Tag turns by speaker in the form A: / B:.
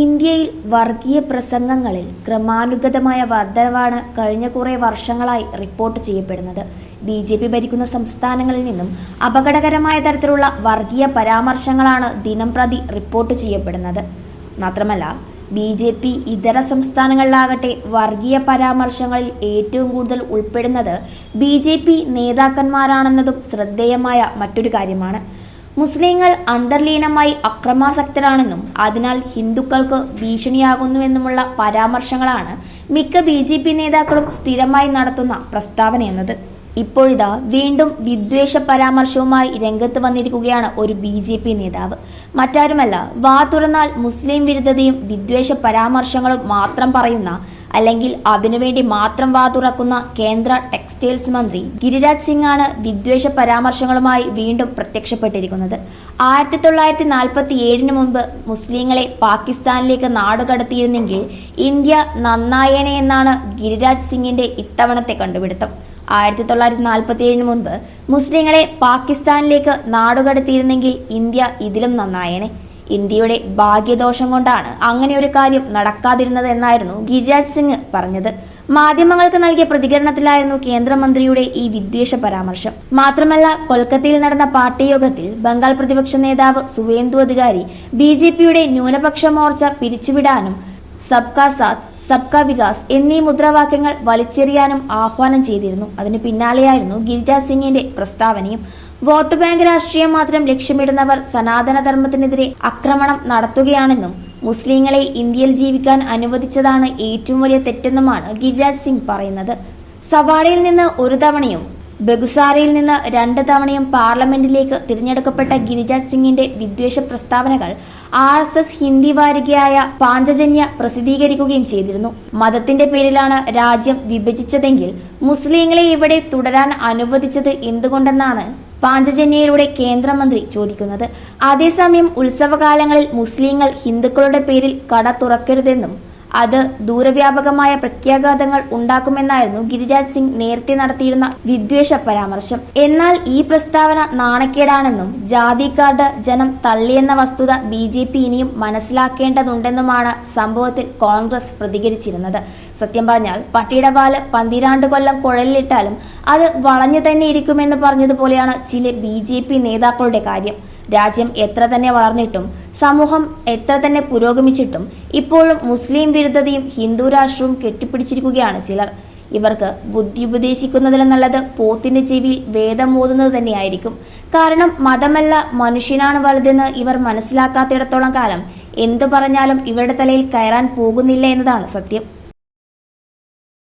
A: ഇന്ത്യയിൽ വർഗീയ പ്രസംഗങ്ങളിൽ ക്രമാനുഗതമായ വർധനവാണ് കഴിഞ്ഞ കുറേ വർഷങ്ങളായി റിപ്പോർട്ട് ചെയ്യപ്പെടുന്നത്. ബി ജെ പി ഭരിക്കുന്ന സംസ്ഥാനങ്ങളിൽ നിന്നും അപകടകരമായ തരത്തിലുള്ള വർഗീയ പരാമർശങ്ങളാണ് ദിനംപ്രതി റിപ്പോർട്ട് ചെയ്യപ്പെടുന്നത്. മാത്രമല്ല ബി ജെ പി ഇതര സംസ്ഥാനങ്ങളിലാകട്ടെ വർഗീയ പരാമർശങ്ങളിൽ ഏറ്റവും കൂടുതൽ ഉൾപ്പെടുന്നത് ബി ജെ പി നേതാക്കന്മാരാണെന്നതും ശ്രദ്ധേയമായ മറ്റൊരു കാര്യമാണ്. മുസ്ലിങ്ങൾ അന്തർലീനമായി അക്രമാസക്തരാണെന്നും അതിനാൽ ഹിന്ദുക്കൾക്ക് ഭീഷണിയാകുന്നുവെന്നുമുള്ള പരാമർശങ്ങളാണ് മിക്ക ബി നേതാക്കളും സ്ഥിരമായി നടത്തുന്ന പ്രസ്താവനയെന്നത്. ഇപ്പോഴിതാ വീണ്ടും വിദ്വേഷ പരാമർശവുമായി രംഗത്ത് വന്നിരിക്കുകയാണ് ഒരു ബി ജെ പി നേതാവ്. മറ്റാരുമല്ല വാ തുറന്നാൽ മുസ്ലിം വിരുദ്ധതയും വിദ്വേഷ പരാമർശങ്ങളും മാത്രം പറയുന്ന അല്ലെങ്കിൽ അതിനുവേണ്ടി മാത്രം വാ തുറക്കുന്ന കേന്ദ്ര ടെക്സ്റ്റൈൽസ് മന്ത്രി ഗിരിരാജ് സിംഗ് ആണ് വിദ്വേഷ പരാമർശങ്ങളുമായി വീണ്ടും പ്രത്യക്ഷപ്പെട്ടിരിക്കുന്നത്. ആയിരത്തി തൊള്ളായിരത്തി നാൽപ്പത്തി ഏഴിന് മുൻപ് മുസ്ലിങ്ങളെ പാകിസ്ഥാനിലേക്ക് നാടുകടത്തിയിരുന്നെങ്കിൽ ഇന്ത്യ നന്നായേനെ എന്നാണ് ഗിരിരാജ് സിംഗിന്റെ ഇത്തവണത്തെ കണ്ടുപിടുത്തം. ആയിരത്തി തൊള്ളായിരത്തി നാൽപ്പത്തി ഏഴിന് മുൻപ് മുസ്ലിങ്ങളെ പാകിസ്ഥാനിലേക്ക് നാടുകടത്തിയിരുന്നെങ്കിൽ ഇന്ത്യ ഇതിലും നന്നായേനെ. ഇന്ത്യയുടെ ഭാഗ്യദോഷം കൊണ്ടാണ് അങ്ങനെ ഒരു കാര്യം നടക്കാതിരുന്നത് എന്നായിരുന്നു ഗിരിരാജ് സിംഗ് പറഞ്ഞത്. മാധ്യമങ്ങൾക്ക് നൽകിയ പ്രതികരണത്തിലായിരുന്നു കേന്ദ്രമന്ത്രിയുടെ ഈ വിദ്വേഷ പരാമർശം. മാത്രമല്ല കൊൽക്കത്തയിൽ നടന്ന പാർട്ടി യോഗത്തിൽ ബംഗാൾ പ്രതിപക്ഷ നേതാവ് സുവേന്ദു അധികാരി ബി ന്യൂനപക്ഷ മോർച്ച പിരിച്ചുവിടാനും സബ്കാ സാത്ത് സബ്കാ വികാസ് എന്നീ മുദ്രാവാക്യങ്ങൾ വലിച്ചെറിയാനും ആഹ്വാനം ചെയ്തിരുന്നു. അതിന് പിന്നാലെയായിരുന്നു ഗിരിരാജ് സിംഗിന്റെ പ്രസ്താവനയും. വോട്ട് ബാങ്ക് രാഷ്ട്രീയം മാത്രം ലക്ഷ്യമിടുന്നവർ സനാതനധർമ്മത്തിനെതിരെ ആക്രമണം നടത്തുകയാണെന്നും മുസ്ലിങ്ങളെ ഇന്ത്യയിൽ ജീവിക്കാൻ അനുവദിച്ചതാണ് ഏറ്റവും വലിയ തെറ്റെന്നുമാണ് ഗിരിരാജ് സിംഗ് പറയുന്നത്. സവാളയിൽ നിന്ന് ഒരു തവണയും ബെഗുസാരയിൽ നിന്ന് രണ്ട് തവണയും പാർലമെന്റിലേക്ക് തിരഞ്ഞെടുക്കപ്പെട്ട ഗിരിരാജ് സിംഗിന്റെ വിദ്വേഷ പ്രസ്താവനകൾ ആർ എസ് എസ് ഹിന്ദി വാരികയായ പാഞ്ചജന്യ പ്രസിദ്ധീകരിക്കുകയും ചെയ്തിരുന്നു. മതത്തിന്റെ പേരിലാണ് രാജ്യം വിഭജിച്ചതെങ്കിൽ മുസ്ലിങ്ങളെ ഇവിടെ തുടരാൻ അനുവദിച്ചത് എന്തുകൊണ്ടെന്നാണ് പാഞ്ചജന്യയിലൂടെ കേന്ദ്രമന്ത്രി ചോദിക്കുന്നത്. അതേസമയം ഉത്സവകാലങ്ങളിൽ മുസ്ലിങ്ങൾ ഹിന്ദുക്കളുടെ പേരിൽ കട തുറക്കരുതെന്നും അത് ദൂരവ്യാപകമായ പ്രത്യാഘാതങ്ങൾ ഉണ്ടാക്കുമെന്നായിരുന്നു ഗിരിരാജ് സിംഗ് നേരത്തെ നടത്തിയിരുന്ന വിദ്വേഷ പരാമർശം. എന്നാൽ ഈ പ്രസ്താവന നാണക്കേടാണെന്നും ജാതി കാർഡ് ജനം തള്ളിയെന്ന വസ്തുത ബി ജെ പി ഇനിയും മനസ്സിലാക്കേണ്ടതുണ്ടെന്നുമാണ് സംഭവത്തിൽ കോൺഗ്രസ് പ്രതികരിച്ചിരുന്നത്. സത്യം പറഞ്ഞാൽ പട്ടിയുടെ പാൽ പന്തിരാണ്ട് കൊല്ലം കുഴലിലിട്ടാലും അത് വളഞ്ഞു തന്നെ ഇരിക്കുമെന്ന് പറഞ്ഞതുപോലെയാണ് ചില ബി നേതാക്കളുടെ കാര്യം. രാജ്യം എത്ര തന്നെ വളർന്നിട്ടും സമൂഹം എത്ര തന്നെ പുരോഗമിച്ചിട്ടും ഇപ്പോഴും മുസ്ലിം വിരുദ്ധതയും ഹിന്ദു രാഷ്ട്രവും കെട്ടിപ്പിടിച്ചിരിക്കുകയാണ് ചിലർ. ഇവർക്ക് ബുദ്ധി ഉപദേശിക്കുന്നതിലെന്നുള്ളത് പോത്തിന്റെ ചെവിയിൽ വേദം ഓതുന്നത് തന്നെയായിരിക്കും. കാരണം മതമല്ല മനുഷ്യനാണ് വലുതെന്ന് ഇവർ മനസ്സിലാക്കാത്തിടത്തോളം കാലം എന്തു പറഞ്ഞാലും ഇവരുടെ തലയിൽ കയറാൻ പോകുന്നില്ല എന്നതാണ് സത്യം.